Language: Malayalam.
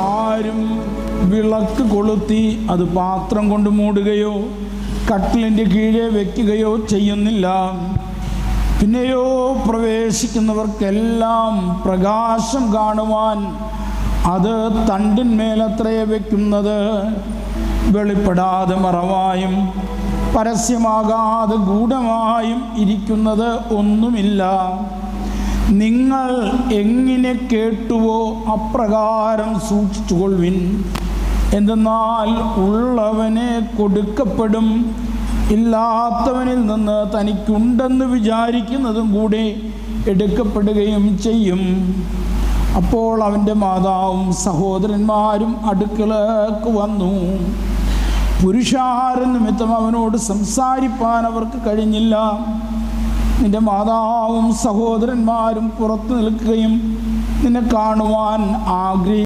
ആരും വിളക്ക് കൊളുത്തി അത് പാത്രം കൊണ്ട് മൂടുകയോ കട്ടിലിന്റെ കീഴെ വയ്ക്കുകയോ ചെയ്യുന്നില്ല. പിന്നെയോ പ്രവേശിക്കുന്നവർക്കെല്ലാം പ്രകാശം കാണുവാൻ അത് തണ്ടിന്മേലത്രയെ വയ്ക്കുന്നത് വെളിപ്പെടാതെ മറവായും പരസ്യമാകാതെ ഗൂഢമായും ഇരിക്കുന്നത് ഒന്നുമില്ല. നിങ്ങൾ എങ്ങനെ കേട്ടുവോ അപ്രകാരം സൂക്ഷിച്ചുകൊള്ളുവിൻ. എന്തെന്നാൽ ഉള്ളവനെ കൊടുക്കപ്പെടും. ഇല്ലാത്തവനിൽ നിന്ന് തനിക്കുണ്ടെന്ന് വിചാരിക്കുന്നതും കൂടെ എടുക്കപ്പെടുകയും ചെയ്യും. അപ്പോൾ അവന്റെ മാതാവും സഹോദരന്മാരും അടുക്കളക്ക് വന്നു. പുരുഷാര നിമിത്തം അവനോട് സംസാരിപ്പാൻ അവർക്ക് കഴിഞ്ഞില്ല. നിന്റെ മാതാവും സഹോദരന്മാരും പുറത്തു നിൽക്കുകയും നിന്നെ കാണുവാൻ ആഗ്രഹി